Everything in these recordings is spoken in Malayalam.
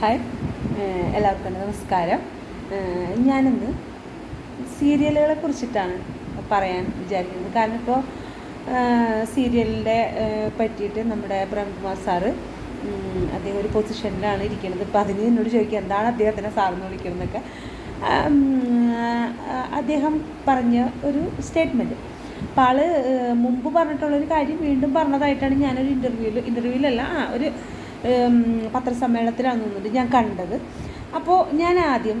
ഹായ്. എല്ലാവർക്കും നമസ്കാരം. ഞാനിന്ന് സീരിയലുകളെ കുറിച്ചിട്ടാണ് പറയാൻ വിചാരിക്കുന്നത്. കാരണം ഇപ്പോൾ സീരിയലിന്റെ പറ്റിയിട്ട് നമ്മുടെ പ്രേംകുമാർ സാറ് അദ്ദേഹം ഒരു പൊസിഷനിലാണ് ഇരിക്കുന്നത്. അപ്പോൾ അതിന് എന്നോട് ചോദിക്കുക എന്താണ് അദ്ദേഹത്തിനെ സാറെന്ന് വിളിക്കുന്നതൊക്കെ? അദ്ദേഹം പറഞ്ഞ ഒരു സ്റ്റേറ്റ്മെന്റ് അപ്പോൾ ആൾ മുമ്പ് പറഞ്ഞിട്ടുള്ളൊരു കാര്യം വീണ്ടും പറഞ്ഞതായിട്ടാണ് ഞാനൊരു ഇന്റർവ്യൂവിൽ ഇന്റർവ്യൂവിലല്ല ആ ഒരു പത്രസമ്മേളനത്തിലാണ് തോന്നുന്നത് ഞാൻ കണ്ടത്. അപ്പോൾ ഞാൻ ആദ്യം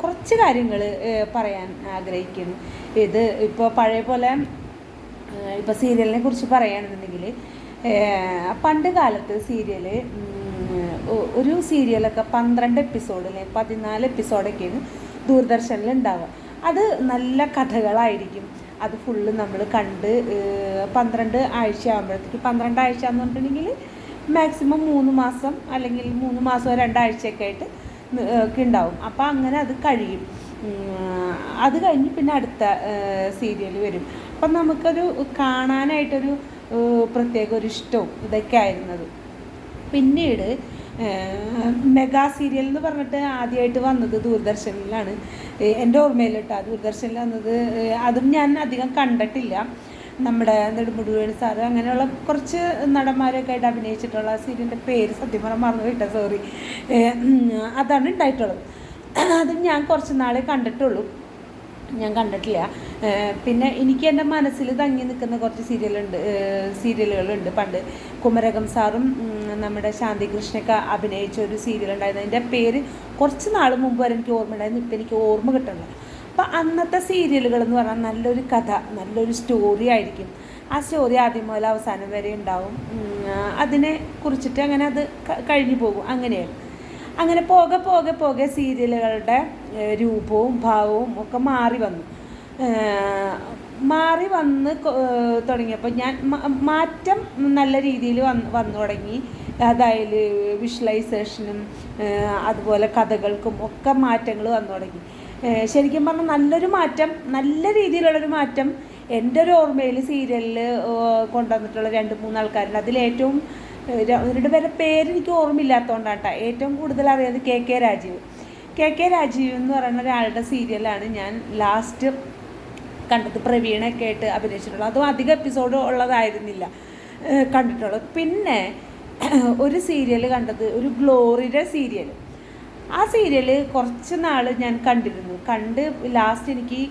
കുറച്ച് കാര്യങ്ങൾ പറയാൻ ആഗ്രഹിക്കുന്നു. ഇത് ഇപ്പോൾ പഴയ പോലെ ഇപ്പോൾ സീരിയലിനെ കുറിച്ച് പറയുകയാണെന്നുണ്ടെങ്കിൽ പണ്ട് കാലത്ത് സീരിയൽ ഒരു സീരിയലൊക്കെ പന്ത്രണ്ട് എപ്പിസോഡ് അല്ലെങ്കിൽ പതിനാല് എപ്പിസോഡൊക്കെയാണ് ദൂരദർശനിൽ ഉണ്ടാവുക അത് നല്ല കഥകളായിരിക്കും. അത് ഫുള്ള് നമ്മൾ കണ്ട് പന്ത്രണ്ട് ആഴ്ച ആകുമ്പോഴത്തേക്ക് പന്ത്രണ്ട് ആഴ്ച എന്ന് പറഞ്ഞിട്ടുണ്ടെങ്കിൽ മാക്സിമം മൂന്ന് മാസം അല്ലെങ്കിൽ മൂന്ന് മാസം രണ്ടാഴ്ചയൊക്കെ ആയിട്ട് ഒക്കെ ഉണ്ടാവും. അപ്പോൾ അങ്ങനെ അത് കഴിയും. അത് കഴിഞ്ഞ് പിന്നെ അടുത്ത സീരിയൽ വരും. അപ്പം നമുക്കൊരു കാണാനായിട്ടൊരു പ്രത്യേക ഒരു ഇഷ്ടവും ഇതൊക്കെ ആയിരുന്നത്. പിന്നീട് മെഗാ സീരിയൽ എന്ന് പറഞ്ഞിട്ട് ആദ്യമായിട്ട് വന്നത് ദൂരദർശനിലാണ്. എന്റെ ഓർമ്മയിൽ കേട്ടോ ദൂരദർശനിൽ വന്നത് അതും ഞാൻ അധികം കണ്ടിട്ടില്ല. നമ്മുടെ നെടുമുടിവേണി സാറ് അങ്ങനെയുള്ള കുറച്ച് നടന്മാരൊക്കെ ആയിട്ട് അഭിനയിച്ചിട്ടുള്ള സീരിയലിന്റെ പേര് സത്യം പറഞ്ഞാൽ മറന്നു കേട്ടോ സോറി അതാണ് ഉണ്ടായിട്ടുള്ളത്. അതും ഞാൻ കുറച്ച് നാളെ കണ്ടിട്ടുള്ളൂ. ഞാൻ കണ്ടിട്ടില്ല. പിന്നെ എനിക്ക് എന്റെ മനസ്സിൽ തങ്ങി നിൽക്കുന്ന കുറച്ച് സീരിയലുണ്ട് സീരിയലുകളുണ്ട്. പണ്ട് കുമരകം സാറും നമ്മുടെ ശാന്തി കൃഷ്ണയൊക്കെ അഭിനയിച്ച ഒരു സീരിയൽ ഉണ്ടായിരുന്നു. അതിന്റെ പേര് കുറച്ച് നാൾ മുമ്പ് വരെ എനിക്ക് ഓർമ്മ ഉണ്ടായിരുന്നു ഇപ്പം എനിക്ക് ഓർമ്മ കിട്ടണില്ല അപ്പം അന്നത്തെ സീരിയലുകൾ എന്ന് പറഞ്ഞാൽ നല്ലൊരു കഥ നല്ലൊരു സ്റ്റോറി ആയിരിക്കും. ആ സ്റ്റോറി ആദ്യം മുതൽ അവസാനം വരെ ഉണ്ടാവും. അതിനെ കുറിച്ചിട്ട് അങ്ങനെ അത് കഴിഞ്ഞു പോകും. അങ്ങനെയാണ് അങ്ങനെ പോകെ പോകെ പോകെ സീരിയലുകളുടെ രൂപവും ഭാവവും ഒക്കെ മാറി വന്നു. മാറി വന്ന് തുടങ്ങിയപ്പോൾ ഞാൻ മാറ്റം നല്ല രീതിയിൽ വന്ന് വന്നു തുടങ്ങി. അതായത് വിഷ്വലൈസേഷനും അതുപോലെ കഥകൾക്കും ഒക്കെ മാറ്റങ്ങൾ വന്നു തുടങ്ങി. ശരിക്കും പറഞ്ഞാൽ നല്ലൊരു മാറ്റം നല്ല രീതിയിലുള്ളൊരു മാറ്റം എന്റെ ഒരു ഓർമ്മയിൽ സീരിയലിൽ കൊണ്ടുവന്നിട്ടുള്ള രണ്ട് മൂന്ന് ആൾക്കാരുണ്ട്. അതിലേറ്റവും അവരുടെ പേരെ പേര് എനിക്ക് ഓർമ്മയില്ലാത്തതുകൊണ്ടാണ് കേട്ടോ ഏറ്റവും കൂടുതൽ അറിയാതെ K K Rajeev. K K Rajeev എന്ന് പറയുന്ന ഒരാളുടെ സീരിയലാണ് ഞാൻ ലാസ്റ്റ് കണ്ടത്. പ്രവീണൊക്കെ ആയിട്ട് അഭിനയിച്ചിട്ടുള്ളത്. അതും അധികം എപ്പിസോഡ് ഉള്ളതായിരുന്നില്ല കണ്ടിട്ടുള്ളത് പിന്നെ ഒരു സീരിയൽ കണ്ടത് ഒരു ഗ്ലോറിയുടെ സീരിയൽ ആ സീരിയൽ കുറച്ച് നാൾ ഞാൻ കണ്ടിരുന്നു. കണ്ട് ലാസ്റ്റ് എനിക്ക്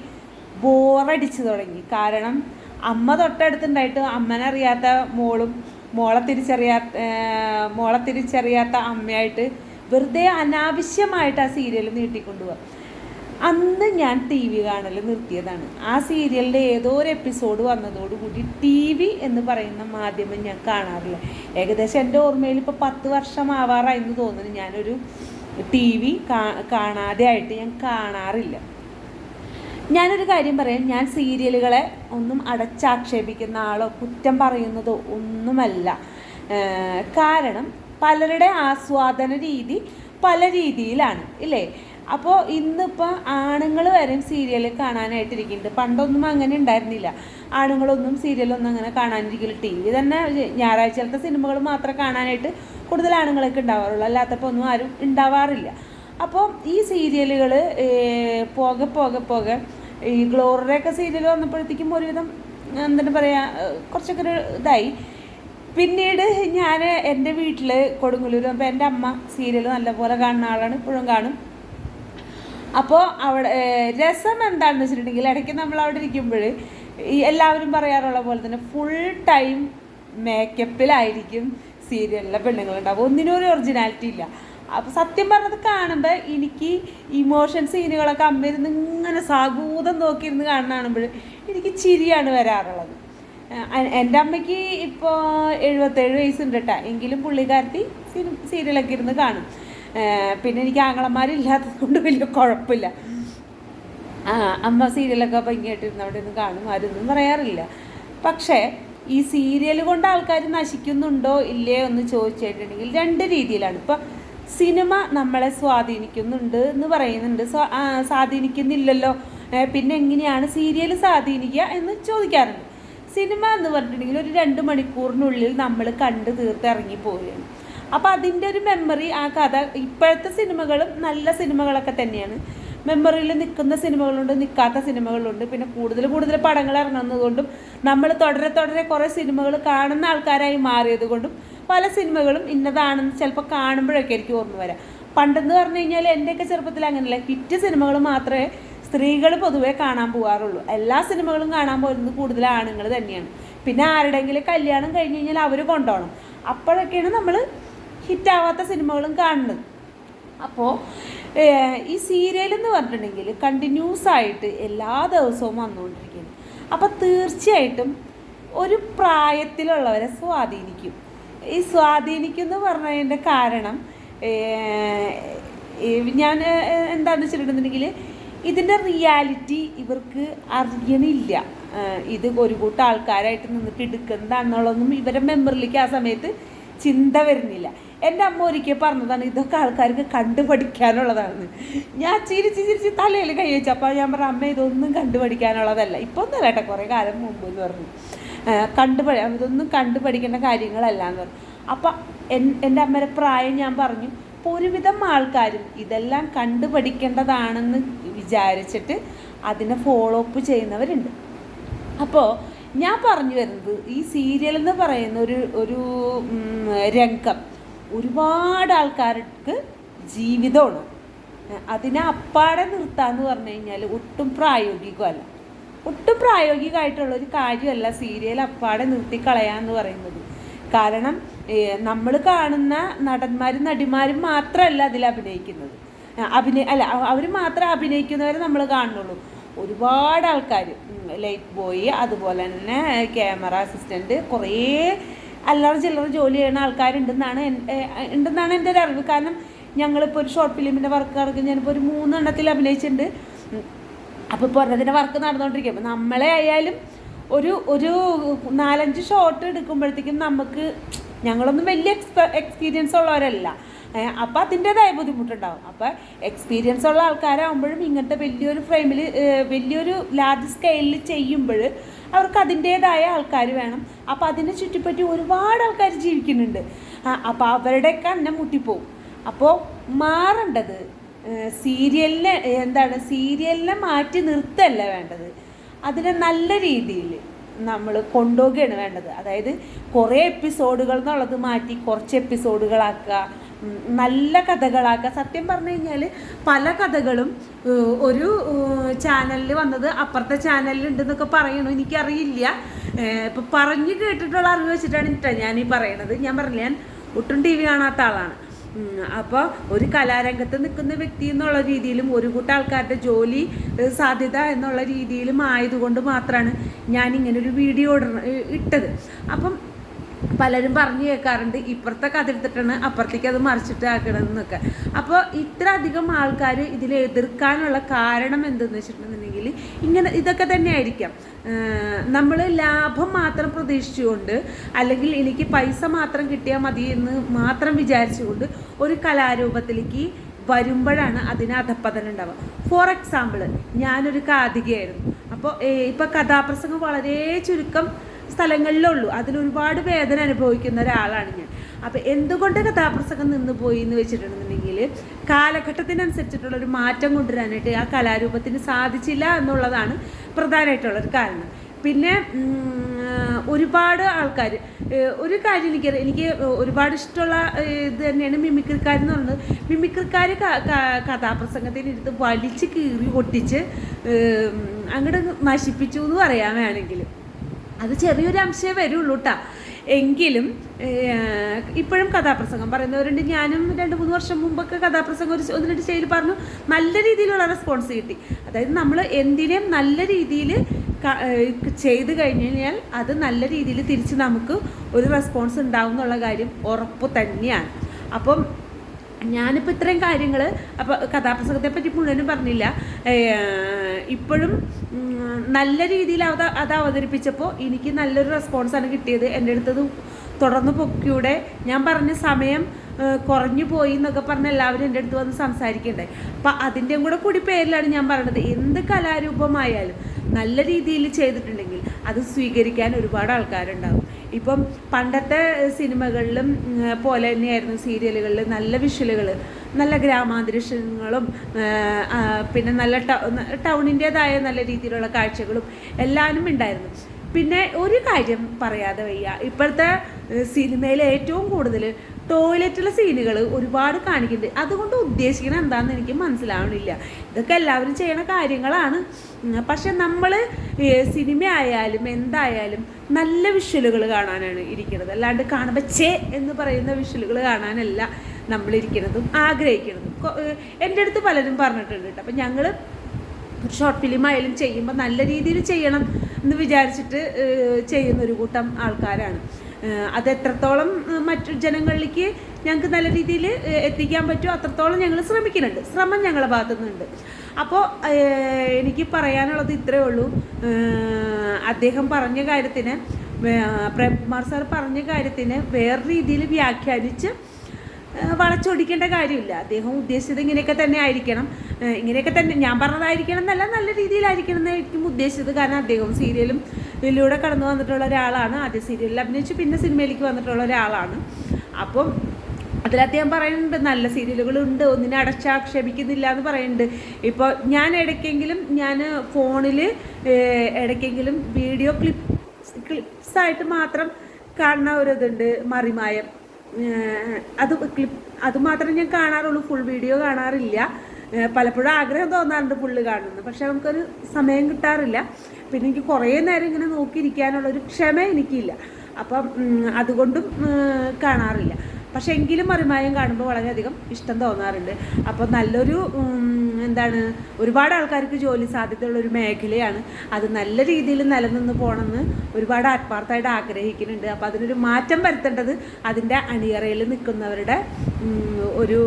ബോറടിച്ചു തുടങ്ങി. കാരണം അമ്മ തൊട്ടടുത്തുണ്ടായിട്ട് അമ്മനെ അറിയാത്ത മോളും മോളെ തിരിച്ചറിയാത്ത മോളെ തിരിച്ചറിയാത്ത അമ്മയായിട്ട് വെറുതെ അനാവശ്യമായിട്ട് ആ സീരിയൽ നീട്ടിക്കൊണ്ടുപോകാം അന്ന് ഞാൻ ടി വി കാണൽ നിർത്തിയതാണ്. ആ സീരിയലിന്റെ ഏതോ ഒരു എപ്പിസോഡ് വന്നതോടുകൂടി ടി വി എന്ന് പറയുന്ന മാധ്യമം ഞാൻ കാണാറില്ല. ഏകദേശം എന്റെ ഓർമ്മയിൽ ഇപ്പോൾ പത്ത് വർഷം ആവാറായി എന്ന് തോന്നുന്നു. ഞാനൊരു ടി വി കാണാതെ ആയിട്ട് ഞാൻ കാണാറില്ല. ഞാനൊരു കാര്യം പറയാം. ഞാൻ സീരിയലുകളെ ഒന്നും അടച്ചാക്ഷേപിക്കുന്ന ആളോ കുറ്റം പറയുന്നതോ ഒന്നുമല്ല. കാരണം പലരുടെ ആസ്വാദന രീതി പല രീതിയിലാണ് ഇല്ലേ? അപ്പോൾ ഇന്നിപ്പോൾ ആണുങ്ങൾ വരെയും സീരിയൽ കാണാനായിട്ടിരിക്കുന്നുണ്ട്. പണ്ടൊന്നും അങ്ങനെ ഉണ്ടായിരുന്നില്ല. ആണുങ്ങളൊന്നും സീരിയലൊന്നും അങ്ങനെ കാണാനിരിക്കില്ല. ടി വി തന്നെ ഞായറാഴ്ചത്തെ സിനിമകൾ മാത്രം കാണാനായിട്ട് കൂടുതൽ ആണുങ്ങളൊക്കെ ഉണ്ടാവാറുള്ളൂ. അല്ലാത്തപ്പോൾ ഒന്നും ആരും ഉണ്ടാവാറില്ല. അപ്പോൾ ഈ സീരിയലുകൾ പോക പോക പോക ഈ ഗ്ലോറിയുടെയൊക്കെ സീരിയൽ വന്നപ്പോഴത്തേക്കും ഒരുവിധം എന്താണ് പറയുക കുറച്ചൊക്കെ ഒരു ഇതായി. പിന്നീട് ഞാൻ എന്റെ വീട്ടിൽ കൊടുങ്ങല്ലൂർ അപ്പോൾ എന്റെ അമ്മ സീരിയൽ നല്ലപോലെ കാണുന്ന ആളാണ് ഇപ്പോഴും കാണും. അപ്പോൾ അവിടെ രസം എന്താണെന്ന് വെച്ചിട്ടുണ്ടെങ്കിൽ ഇടയ്ക്ക് നമ്മൾ അവിടെ ഇരിക്കുമ്പോൾ ഈ എല്ലാവരും പറയാറുള്ള പോലെ തന്നെ ഫുൾ ടൈം മേക്കപ്പിലായിരിക്കും സീരിയലിലെ പെണ്ണുങ്ങളുണ്ടാവും. ഒന്നിനും ഒരു ഒറിജിനാലിറ്റി ഇല്ല. അപ്പോൾ സത്യം പറഞ്ഞത് കാണുമ്പോൾ എനിക്ക് ഇമോഷൻ സീനുകളൊക്കെ അമ്മയിരുന്ന് ഇങ്ങനെ സാഗൂതം നോക്കിയിരുന്ന് കാണുമ്പോൾ എനിക്ക് ചിരിയാണ് വരാറുള്ളത്. എന്റെ അമ്മയ്ക്ക് ഇപ്പോൾ എഴുപത്തേഴ് വയസ്സുണ്ട് കേട്ടോ എങ്കിലും പുള്ളിക്കാരത്തി സീരിയലൊക്കെ ഇരുന്ന് കാണും. പിന്നെ എനിക്ക് ആങ്ങളമാരില്ലാത്തത് കൊണ്ട് വലിയ കുഴപ്പമില്ല. അമ്മ സീരിയലൊക്കെ ഭംഗിയായിട്ടിരുന്ന് അവിടെ ഇരുന്ന് കാണും. ആരൊന്നും പറയാറില്ല. പക്ഷേ ഈ സീരിയൽ കൊണ്ട് ആൾക്കാർ നശിക്കുന്നുണ്ടോ ഇല്ലേ എന്ന് ചോദിച്ചിട്ടുണ്ടെങ്കിൽ രണ്ട് രീതിയിലാണ്. ഇപ്പോൾ സിനിമ നമ്മളെ സ്വാധീനിക്കുന്നുണ്ട് എന്ന് പറയുന്നുണ്ട്. സ്വാ- സ്വാധീനിക്കുന്നില്ലല്ലോ. പിന്നെ എങ്ങനെയാണ് സീരിയൽ സ്വാധീനിക്കുക എന്ന് ചോദിക്കാറുണ്ട്. സിനിമ എന്ന് പറഞ്ഞിട്ടുണ്ടെങ്കിൽ ഒരു രണ്ട് മണിക്കൂറിനുള്ളിൽ നമ്മൾ കണ്ട് തീർത്ത് ഇറങ്ങിപ്പോവുകയാണ്. അപ്പോൾ അതിന്റെ ഒരു മെമ്മറി ആ കഥ ഇപ്പോഴത്തെ സിനിമകളും നല്ല സിനിമകളൊക്കെ തന്നെയാണ്. മെമ്മറിയിൽ നിൽക്കുന്ന സിനിമകളുണ്ട് നിൽക്കാത്ത സിനിമകളുണ്ട്. പിന്നെ കൂടുതൽ കൂടുതൽ പടങ്ങൾ ഇറങ്ങുന്നതുകൊണ്ടും നമ്മൾ തുടരെ തുടരെ കുറേ സിനിമകൾ കാണുന്ന ആൾക്കാരായി മാറിയത് കൊണ്ടും പല സിനിമകളും ഇന്നതാണെന്ന് ചിലപ്പോൾ കാണുമ്പോഴൊക്കെ എനിക്ക് ഓർമ്മ വരാം. പണ്ടെന്ന് പറഞ്ഞു കഴിഞ്ഞാൽ എന്റെയൊക്കെ ചെറുപ്പത്തിൽ അങ്ങനെയല്ല. ഹിറ്റ് സിനിമകൾ മാത്രമേ സ്ത്രീകൾ പൊതുവെ കാണാൻ പോകാറുള്ളൂ എല്ലാ സിനിമകളും കാണാൻ പോകുന്നത് കൂടുതൽ ആണുങ്ങൾ തന്നെയാണ്. പിന്നെ ആരുടെങ്കിലും കല്യാണം കഴിഞ്ഞ് കഴിഞ്ഞാൽ അവർ കൊണ്ടുപോകണം. അപ്പോഴൊക്കെയാണ് നമ്മൾ ഹിറ്റാവാത്ത സിനിമകളും കാണുന്നത്. അപ്പോൾ ഈ സീരിയൽ എന്ന് പറഞ്ഞിട്ടുണ്ടെങ്കിൽ കണ്ടിന്യൂസ് ആയിട്ട് എല്ലാ ദിവസവും വന്നുകൊണ്ടിരിക്കുന്നു. അപ്പോൾ തീർച്ചയായിട്ടും ഒരു പ്രായത്തിലുള്ളവരെ സ്വാധീനിക്കും. ഈ സ്വാധീനിക്കും എന്ന് പറഞ്ഞതിന്റെ കാരണം ഞാൻ എന്താണെന്ന് വെച്ചിട്ടുണ്ടെന്നുണ്ടെങ്കിൽ ഇതിന്റെ റിയാലിറ്റി ഇവർക്ക് അറിയണില്ല. ഇത് ഒരു കൂട്ടം ആൾക്കാരായിട്ട് നിന്നിട്ട് എടുക്കുന്നതാണെന്നുള്ളതൊന്നും ഇവരെ മെമ്മറിലേക്ക് ആ സമയത്ത് ചിന്ത വരുന്നില്ല. എന്റെ അമ്മ ഒരിക്കൽ പറഞ്ഞതാണ് ഇതൊക്കെ ആൾക്കാർക്ക് കണ്ടുപഠിക്കാനുള്ളതാണ്. ഞാൻ ചിരിച്ച് ചിരിച്ച് തലയിൽ കൈ വെച്ചു. അപ്പോൾ ഞാൻ പറഞ്ഞു അമ്മ ഇതൊന്നും കണ്ടുപഠിക്കാനുള്ളതല്ല. ഇപ്പോൾ ഒന്നും കേട്ടോ കുറേ കാലം മുമ്പ് എന്ന് പറഞ്ഞു. കണ്ടുപഠി ഇതൊന്നും കണ്ടുപഠിക്കേണ്ട കാര്യങ്ങളല്ല എന്ന് പറഞ്ഞു. അപ്പം എന്റെ അമ്മയുടെ പ്രായം ഞാൻ പറഞ്ഞു അപ്പോൾ ഒരുവിധം ആൾക്കാരും ഇതെല്ലാം കണ്ടുപഠിക്കേണ്ടതാണെന്ന് വിചാരിച്ചിട്ട് അതിനെ ഫോളോ അപ്പ് ചെയ്യുന്നവരുണ്ട്. അപ്പോൾ ഞാൻ പറഞ്ഞു വരുന്നത് ഈ സീരിയൽ എന്ന് പറയുന്ന ഒരു ഒരു രംഗം ഒരുപാട് ആൾക്കാർക്ക് ജീവിതമാണ്. അതിനെ അപ്പാടെ നിർത്താന്ന് പറഞ്ഞു കഴിഞ്ഞാൽ ഒട്ടും പ്രായോഗികമല്ല. ഒട്ടും പ്രായോഗികമായിട്ടുള്ള ഒരു കാര്യമല്ല സീരിയൽ അപ്പാടെ നിർത്തി കളയാന്ന് പറയുന്നത്. കാരണം നമ്മൾ കാണുന്ന നടന്മാരും നടിമാരും മാത്രമല്ല അതിൽ അഭിനയിക്കുന്നത്. അഭിനയ അല്ല അവർ മാത്രം അഭിനയിക്കുന്നവരെ നമ്മൾ കാണുന്നുള്ളൂ. ഒരുപാട് ആൾക്കാർ ലൈറ്റ് ബോയ് അതുപോലെ തന്നെ ക്യാമറ അസിസ്റ്റന്റ് കുറേ അല്ലറ ചില്ലറ ജോലി ചെയ്യുന്ന ആൾക്കാരുണ്ടെന്നാണ് ഉണ്ടെന്നാണ് എന്റെ ഒരു അറിവ്. കാരണം ഞങ്ങളിപ്പോൾ ഒരു ഷോർട്ട് ഫിലിമിന്റെ വർക്ക് ഇറങ്ങി ഞാനിപ്പോൾ ഒരു മൂന്നെണ്ണത്തിൽ അഭിനയിച്ചിട്ടുണ്ട്. അപ്പോൾ ഇപ്പോൾ ഒരെണ്ണത്തിന്റെ വർക്ക് നടന്നുകൊണ്ടിരിക്കും അപ്പോൾ നമ്മളെ ആയാലും ഒരു ഒരു നാലഞ്ച് ഷോട്ട് എടുക്കുമ്പോഴത്തേക്കും നമുക്ക് ഞങ്ങളൊന്നും വലിയ എക്സ്പെ എക്സ്പീരിയൻസ് ഉള്ളവരല്ല. അപ്പം അതിന്റെതായ ബുദ്ധിമുട്ടുണ്ടാവും. അപ്പം എക്സ്പീരിയൻസ് ഉള്ള ആൾക്കാരാകുമ്പോഴും ഇങ്ങനത്തെ വലിയൊരു ഫ്രെയിമിൽ വലിയൊരു ലാർജ് സ്കെയിലിൽ ചെയ്യുമ്പോൾ അവർക്ക് അതിന്റേതായ ആൾക്കാർ വേണം. അപ്പോൾ അതിനെ ചുറ്റിപ്പറ്റി ഒരുപാട് ആൾക്കാർ ജീവിക്കുന്നുണ്ട്. അപ്പോൾ അവരുടെയൊക്കെ അന്നം മുട്ടിപ്പോവും. അപ്പോൾ മാറേണ്ടത്? സീരിയലിനെ എന്താണ് സീരിയലിനെ മാറ്റി നിർത്തല്ല വേണ്ടത്. അതിനെ നല്ല രീതിയിൽ നമ്മൾ കൊണ്ടുപോവുകയാണ് വേണ്ടത്. അതായത് കുറേ എപ്പിസോഡുകൾ എന്നുള്ളത് മാറ്റി കുറച്ച് എപ്പിസോഡുകളാക്കുക നല്ല കഥകളാക്കുക സത്യം പറഞ്ഞു കഴിഞ്ഞാൽ പല കഥകളും ഒരു ചാനലിൽ വന്നത് അപ്പുറത്തെ ചാനലിൽ ഉണ്ടെന്നൊക്കെ പറയണു. എനിക്കറിയില്ല. ഇപ്പം പറഞ്ഞു കേട്ടിട്ടുള്ള അറിവ് വെച്ചിട്ടാണ് ഞാൻ ഈ പറയണത്. ഞാൻ പറഞ്ഞില്ല ഞാൻ ഒട്ടും ടി വി കാണാത്ത ആളാണ്. അപ്പോൾ ഒരു കലാരംഗത്ത് നിൽക്കുന്ന വ്യക്തി എന്നുള്ള രീതിയിലും ഒരു കൂട്ടം ആൾക്കാരുടെ ജോലി സാധ്യത എന്നുള്ള രീതിയിലും ആയതുകൊണ്ട് മാത്രമാണ് ഞാൻ ഇങ്ങനെ ഒരു വീഡിയോ ഇട്ടത്. അപ്പം പലരും പറഞ്ഞു കേൾക്കാറുണ്ട് ഇപ്പുറത്തെ കതിർത്തിട്ടാണ് അപ്പുറത്തേക്ക് അത് മറിച്ചിട്ട് ആക്കണമെന്നൊക്കെ അപ്പോൾ ഇത്ര അധികം ആൾക്കാർ ഇതിൽ എതിർക്കാനുള്ള കാരണം എന്തെന്ന് വെച്ചിട്ടുണ്ടെന്നുണ്ടെങ്കിൽ ഇങ്ങനെ ഇതൊക്കെ തന്നെ ആയിരിക്കാം നമ്മൾ ലാഭം മാത്രം പ്രതീക്ഷിച്ചുകൊണ്ട് അല്ലെങ്കിൽ എനിക്ക് പൈസ മാത്രം കിട്ടിയാൽ മതി എന്ന് മാത്രം വിചാരിച്ചുകൊണ്ട് ഒരു കലാരൂപത്തിലേക്ക് വരുമ്പോഴാണ് അതിന് അധപ്പതനം ഉണ്ടാവുക. ഫോർ എക്സാമ്പിൾ ഞാനൊരു കാതികയായിരുന്നു. അപ്പോൾ ഇപ്പോൾ കഥാപ്രസംഗം വളരെ ചുരുക്കം സ്ഥലങ്ങളിലുള്ളൂ. അതിലൊരുപാട് വേദന അനുഭവിക്കുന്ന ഒരാളാണ് ഞാൻ. അപ്പോൾ എന്തുകൊണ്ട് കഥാപ്രസംഗം നിന്ന് പോയി എന്ന് വെച്ചിട്ടുണ്ടെന്നുണ്ടെങ്കിൽ കാലഘട്ടത്തിനനുസരിച്ചിട്ടുള്ള ഒരു മാറ്റം കൊണ്ടുവരാനായിട്ട് ആ കലാരൂപത്തിന് സാധിച്ചില്ല എന്നുള്ളതാണ് പ്രധാനമായിട്ടുള്ളൊരു കാരണം. പിന്നെ ഒരുപാട് ആൾക്കാർ ഒരു കാര്യം എനിക്ക് എനിക്ക് ഒരുപാട് ഇഷ്ടമുള്ള ഇത് തന്നെയാണ് മിമിക്രിക്കാർ എന്ന് പറയുന്നത്. മിമിക്രിക്കാർ കഥാപ്രസംഗത്തിനിരുത്ത് വലിച്ച് കീറി ഒട്ടിച്ച് അങ്ങോട്ട് നശിപ്പിച്ചു എന്ന് പറയാൻ വേണമെങ്കിൽ. അത് ചെറിയൊരു അംശമേ വരുള്ളൂ കേട്ടോ എങ്കിലും ഇപ്പോഴും കഥാപ്രസംഗം പറയുന്നവരുണ്ട്. ഞാനും രണ്ട് മൂന്ന് വർഷം മുമ്പൊക്കെ കഥാപ്രസംഗം ഒരു ഒന്ന് രണ്ട് സ്റ്റേജിൽ പറഞ്ഞു. നല്ല രീതിയിലുള്ള റെസ്പോൺസ് കിട്ടി. അതായത് നമ്മൾ എന്തിനേയും നല്ല രീതിയിൽ ചെയ്ത് കഴിഞ്ഞ് കഴിഞ്ഞാൽ അത് നല്ല രീതിയിൽ തിരിച്ച് നമുക്ക് ഒരു റെസ്പോൺസ് ഉണ്ടാവും എന്നുള്ള കാര്യം ഉറപ്പ് തന്നെയാണ്. അപ്പം ഞാനിപ്പോൾ ഇത്രയും കാര്യങ്ങൾ അപ്പോൾ കഥാപ്രസംഗത്തെ പറ്റി മുഴുവനും പറഞ്ഞില്ല. ഇപ്പോഴും നല്ല രീതിയിൽ അത് അത് അവതരിപ്പിച്ചപ്പോൾ എനിക്ക് നല്ലൊരു റെസ്പോൺസാണ് കിട്ടിയത്. എന്റെ അടുത്തത് തുടർന്ന് പൊക്കിയൂടെ ഞാൻ പറഞ്ഞ സമയം കുറഞ്ഞു പോയി എന്നൊക്കെ പറഞ്ഞ് എല്ലാവരും എന്റെ അടുത്ത് വന്ന് സംസാരിക്കണ്ടേ? അപ്പം അതിന്റെയും കൂടെ കൂടി പേരിലാണ് ഞാൻ പറയണത് എന്ത് കലാരൂപമായാലും നല്ല രീതിയിൽ ചെയ്തിട്ടുണ്ടെങ്കിൽ അത് സ്വീകരിക്കാൻ ഒരുപാട് ആൾക്കാരുണ്ടാകും ഇപ്പം പണ്ടത്തെ സിനിമകളിലും പോലെ തന്നെയായിരുന്നു സീരിയലുകളിൽ നല്ല വിഷ്വലുകൾ നല്ല ഗ്രാമാന്തരീക്ഷങ്ങളും പിന്നെ നല്ല ടൗണിന്റേതായ നല്ല രീതിയിലുള്ള കാഴ്ചകളും എല്ലാവരും ഉണ്ടായിരുന്നു. പിന്നെ ഒരു കാര്യം പറയാതെ വയ്യ. ഇപ്പോഴത്തെ സിനിമയിൽ ഏറ്റവും കൂടുതൽ ടോയ്ലറ്റിലെ സീനുകൾ ഒരുപാട് കാണിക്കുന്നുണ്ട്. അതുകൊണ്ട് ഉദ്ദേശിക്കുന്നത് എന്താണെന്ന് എനിക്ക് മനസ്സിലാവണില്ല. ഇതൊക്കെ എല്ലാവരും ചെയ്യണ കാര്യങ്ങളാണ്. പക്ഷെ നമ്മൾ സിനിമ ആയാലും എന്തായാലും നല്ല വിഷ്വലുകൾ കാണാനാണ് ഇരിക്കുന്നത് അല്ലാണ്ട് കാണുമ്പോൾ ചേ എന്ന് പറയുന്ന വിഷ്വലുകൾ കാണാനല്ല നമ്മളിരിക്കുന്നതും ആഗ്രഹിക്കുന്നതും എന്റെ അടുത്ത് പലരും പറഞ്ഞിട്ടുണ്ട് കേട്ടോ. അപ്പം ഞങ്ങൾ ഒരു ഷോർട്ട് ഫിലിം ആയാലും ചെയ്യുമ്പോൾ നല്ല രീതിയിൽ ചെയ്യണം എന്ന് വിചാരിച്ചിട്ട് ചെയ്യുന്നൊരു കൂട്ടം ആൾക്കാരാണ്. അത് എത്രത്തോളം മറ്റു ജനങ്ങളിലേക്ക് ഞങ്ങൾക്ക് നല്ല രീതിയിൽ എത്തിക്കാൻ പറ്റുമോ അത്രത്തോളം ഞങ്ങൾ ശ്രമിക്കുന്നുണ്ട്. ശ്രമം ഞങ്ങളുടെ ഭാഗത്തു നിന്നുണ്ട് അപ്പോൾ എനിക്ക് പറയാനുള്ളത് ഇത്രയേ ഉള്ളൂ. അദ്ദേഹം പറഞ്ഞ കാര്യത്തിന് പ്രേംകുമാർ സാർ പറഞ്ഞ കാര്യത്തിന് വേറെ രീതിയിൽ വ്യാഖ്യാനിച്ച് വളച്ചൊടിക്കേണ്ട കാര്യമില്ല. അദ്ദേഹം ഉദ്ദേശിച്ചത് ഇങ്ങനെയൊക്കെ തന്നെ ആയിരിക്കണം. ഇങ്ങനെയൊക്കെ തന്നെ ഞാൻ പറഞ്ഞതായിരിക്കണം എന്നല്ല നല്ല രീതിയിലായിരിക്കണം എന്നായിരിക്കും ഉദ്ദേശിച്ചത്. കാരണം അദ്ദേഹം സീരിയലും ഇതിലൂടെ കടന്നു വന്നിട്ടുള്ള ഒരാളാണ്. ആദ്യ സീരിയലിൽ അഭിനയിച്ച് പിന്നെ സിനിമയിലേക്ക് വന്നിട്ടുള്ള ഒരാളാണ്. അപ്പം അതിൽ അദ്ദേഹം പറയുന്നുണ്ട് നല്ല സീരിയലുകളുണ്ട് ഒന്നിനെ അടച്ചാക്ഷേപിക്കുന്നില്ല എന്ന് പറയുന്നുണ്ട്. ഇപ്പോൾ ഞാൻ ഇടയ്ക്കെങ്കിലും ഞാൻ ഫോണിൽ ഇടയ്ക്കെങ്കിലും വീഡിയോ ക്ലിപ്പ് ക്ലിപ്സായിട്ട് മാത്രം കാണുന്ന ഒരു ഇതുണ്ട് മറിമായം. അത് ക്ലിപ്പ് അത് മാത്രമേ ഞാൻ കാണാറുള്ളൂ. ഫുൾ വീഡിയോ കാണാറില്ല. പലപ്പോഴും ആഗ്രഹം തോന്നാറുണ്ട് ഫുള്ള് കാണുന്നത് പക്ഷെ നമുക്കൊരു സമയം കിട്ടാറില്ല. പിന്നെ എനിക്ക് കുറേ നേരം ഇങ്ങനെ നോക്കിയിരിക്കാനുള്ളൊരു ക്ഷമ എനിക്കില്ല. അപ്പം അതുകൊണ്ടും കാണാറില്ല. പക്ഷെ എങ്കിലും മറിമായം കാണുമ്പോൾ വളരെയധികം ഇഷ്ടം തോന്നാറുണ്ട്. അപ്പോൾ നല്ലൊരു എന്താണ് ഒരുപാട് ആൾക്കാർക്ക് ജോലി സാധ്യതയുള്ള ഒരു മേഖലയാണ്. അത് നല്ല രീതിയിൽ നിലനിന്ന് പോകണമെന്ന് ഒരുപാട് ആത്മാർത്ഥമായിട്ട് ആഗ്രഹിക്കുന്നുണ്ട്. അപ്പോൾ അതിനൊരു മാറ്റം വരുത്തേണ്ടത് അതിന്റെ അണിയറയിൽ നിൽക്കുന്നവരുടെ ഒരു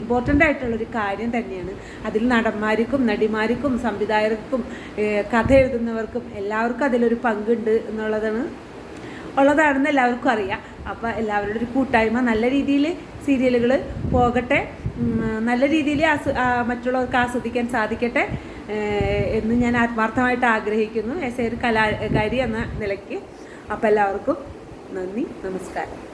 ഇമ്പോർട്ടന്റ് ആയിട്ടുള്ളൊരു കാര്യം തന്നെയാണ്. അതിൽ നടന്മാർക്കും നടിമാർക്കും സംവിധായകർക്കും കഥ എഴുതുന്നവർക്കും എല്ലാവർക്കും അതിലൊരു പങ്കുണ്ട് എന്നുള്ളതാണ് ഉള്ളതാണെന്ന് എല്ലാവർക്കും അറിയാം. അപ്പോൾ എല്ലാവരുടെ ഒരു കൂട്ടായ്മ. നല്ല രീതിയിൽ സീരിയലുകൾ പോകട്ടെ. നല്ല രീതിയിൽ മറ്റുള്ളവർക്ക് ആസ്വദിക്കാൻ സാധിക്കട്ടെ എന്ന് ഞാൻ ആത്മാർത്ഥമായിട്ട് ആഗ്രഹിക്കുന്നു. എ ഒരു കലാകാരി എന്ന നിലയ്ക്ക്. അപ്പോൾ എല്ലാവർക്കും നന്ദി നമസ്കാരം.